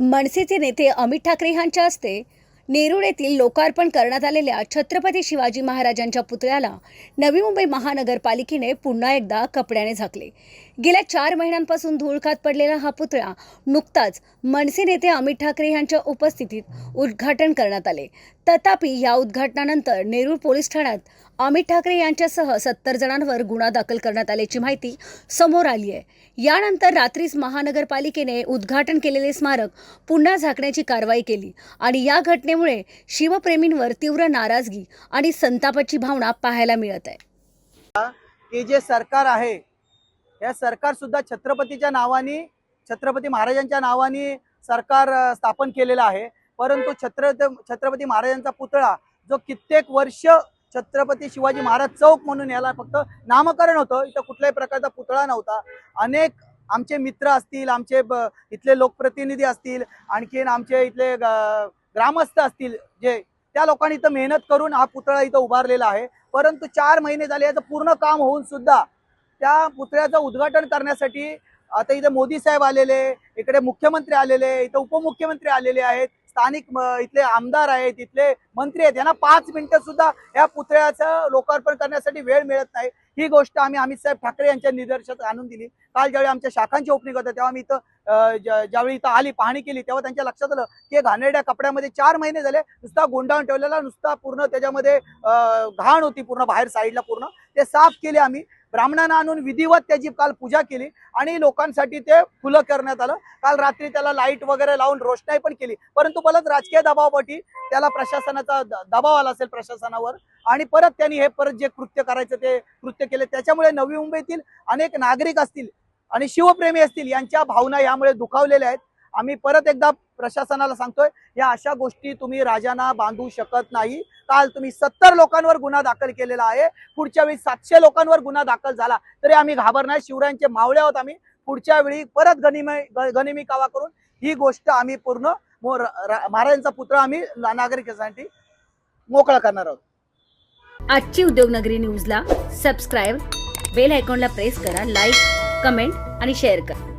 मनसेचे नेते अमित ठाकरे यांच्या हस्ते नेरूळ येथील लोकार्पण करण्यात आलेल्या छत्रपती शिवाजी महाराजांच्या पुतळ्याला नवी मुंबई महानगरपालिकेने पुन्हा एकदा कपड्याने झाकले. गेल्या चार महिन्यांपासून धूळ खात पडलेला हा पुतळा नुकताच मनसे नेते अमित ठाकरे यांच्या उपस्थितीत उद्घाटन करण्यात आले. तथापि या उद्घाटनानंतर नेरूळ पोलीस ठाण्यात अमित ठाकरे यांच्यासह सत्तर जणांवर गुन्हा दाखल करण्यात आल्याची माहिती समोर आली आहे. यानंतर रात्रीच महानगरपालिकेने उद्घाटन केलेले स्मारक पुन्हा झाकण्याची कारवाई केली आणि या घटनेमुळे शिवप्रेमींवर तीव्र नाराजगी आणि संतापाची भावना पाहायला मिळत आहे. की जे सरकार आहे या सरकार सुद्धा छत्रपतीच्या नावाने छत्रपती महाराजांच्या नावाने सरकार स्थापन केलेलं आहे. परंतु छत्र छत्रपती महाराजांचा पुतळा जो कित्येक वर्ष छत्रपती शिवाजी महाराज चौक म्हणून याला फक्त नामकरण होतं. इथं कुठल्याही प्रकारचा पुतळा नव्हता. अनेक आमचे मित्र असतील आमचे इथले लोकप्रतिनिधी असतील आणखीन आमचे इथले ग्रामस्थ असतील जे त्या लोकांनी इथं मेहनत करून हा पुतळा इथं उभारलेला आहे. परंतु चार महिने झाले याचं पूर्ण काम होऊन सुद्धा त्या पुतळ्याचं उद्घाटन करण्यासाठी आता इथे मोदी साहेब आलेले इकडे मुख्यमंत्री आलेले इथं उपमुख्यमंत्री आलेले आहेत. स्थानिक इथले आमदार आहेत इथले मंत्री आहेत यांना पाच मिनिटं सुद्धा या पुतळ्याचं लोकार्पण करण्यासाठी वेळ मिळत नाही. ही गोष्ट आम्ही अमित साहेब ठाकरे यांच्या निदर्शनात आणून दिली. काल ज्यावेळी आमच्या शाखांची ओपनिंग होतं तेव्हा मी इथं ज्यावेळी इथं आली पाहणी केली तेव्हा त्यांच्या लक्षात आलं की घाणेरड्या कपड्यामध्ये चार महिने झाले नुसता गोंडाळून ठेवलेला नुसता पूर्ण त्याच्यामध्ये घाण होती पूर्ण बाहेर साईडला पूर्ण. ते साफ केले आम्ही. ब्राह्मणांना आणून विधिवत त्याची काल पूजा केली आणि लोकांसाठी ते खुलं करण्यात आलं. काल रात्री त्याला लाइट वगैरे लावून रोषणाई पण केली. परंतु परत राजकीय दबावापोटी त्याला प्रशासनाचा दबाव आला असेल प्रशासनावर आणि परत त्यांनी हे परत जे कृत्य करायचं ते कृत्य केले. त्याच्यामुळे नवी मुंबईतील अनेक नागरिक असतील आणि शिवप्रेमी असतील यांच्या भावना यामुळे दुखावलेल्या आहेत. आम्ही परत एकदा प्रशासनाला सांगतोय या अशा गोष्टी तुम्ही राजांना बांधू शकत नाही. काल तुम्ही सत्तर लोकांवर गुन्हा दाखल केलेला आहे. पुढच्या वेळी सातशे लोकांवर गुन्हा दाखल झाला तरी आम्ही घाबरणार. शिवरायांचे मावळे आहोत आम्ही. पुढच्या वेळी परत गनिमी गनिमी कावा करून ही गोष्ट आम्ही पूर्ण महाराजांचा पुत्र आम्ही नागरिकांसाठी मोकळा करणार आहोत. आजची उद्योगनगरी न्यूजला सबस्क्राईब बेल आयकॉनला प्रेस करा लाईक कमेंट आणि शेअर करा.